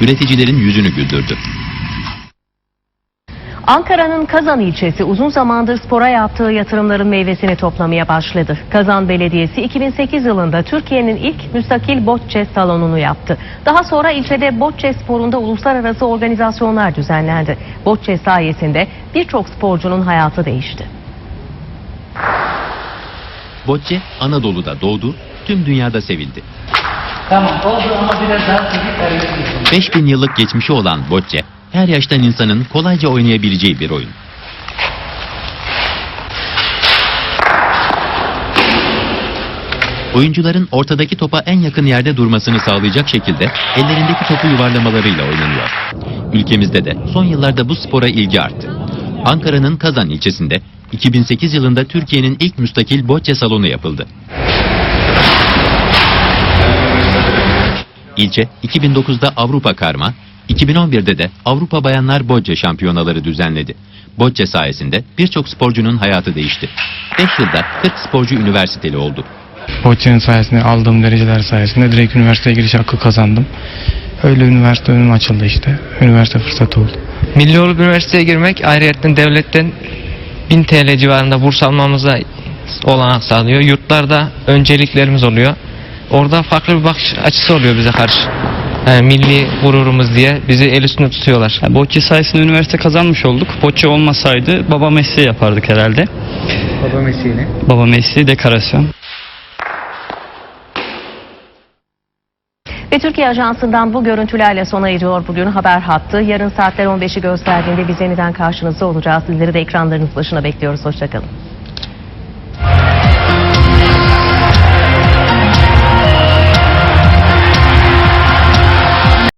üreticilerin yüzünü güldürdü. Ankara'nın Kazan ilçesi uzun zamandır spora yaptığı yatırımların meyvesini toplamaya başladı. Kazan Belediyesi 2008 yılında Türkiye'nin ilk müstakil bocce salonunu yaptı. Daha sonra ilçede bocce sporunda uluslararası organizasyonlar düzenlendi. Bocce sayesinde birçok sporcunun hayatı değişti. Bocce Anadolu'da doğdu, tüm dünyada sevildi. Tamam oldu ama biraz daha çekip arıyorsunuz. 5000 yıllık geçmişi olan bocce, her yaştan insanın kolayca oynayabileceği bir oyun. Oyuncuların ortadaki topa en yakın yerde durmasını sağlayacak şekilde ellerindeki topu yuvarlamalarıyla oynanıyor. Ülkemizde de son yıllarda bu spora ilgi arttı. Ankara'nın Kazan ilçesinde 2008 yılında Türkiye'nin ilk müstakil bocce salonu yapıldı. İlçe 2009'da Avrupa Karma, 2011'de de Avrupa Bayanlar Bocce Şampiyonaları düzenledi. Bocce sayesinde birçok sporcunun hayatı değişti. 5 yılda 40 sporcu üniversiteli oldu. Boçyanın sayesinde aldığım dereceler sayesinde direkt üniversiteye giriş hakkı kazandım. Öyle üniversite önüm açıldı işte. Üniversite fırsatı oldu. Milli olup üniversiteye girmek ayrıyetten devletten 1000 TL civarında burs almamıza olanak sağlıyor. Yurtlarda önceliklerimiz oluyor. Orada farklı bir bakış açısı oluyor bize karşı. Yani milli gururumuz diye bizi el üstünde tutuyorlar. Yani Bocce sayesinde üniversite kazanmış olduk. Bocce olmasaydı baba mesleği yapardık herhalde. Baba mesleğini. Baba mesleği dekorasyon. Ve Türkiye Ajansı'ndan bu görüntülerle sona eriyor bugün haber hattı. Yarın saatler 15'i gösterdiğinde biz yeniden karşınızda olacağız. Sizleri de ekranlarınız başına bekliyoruz. Hoşçakalın.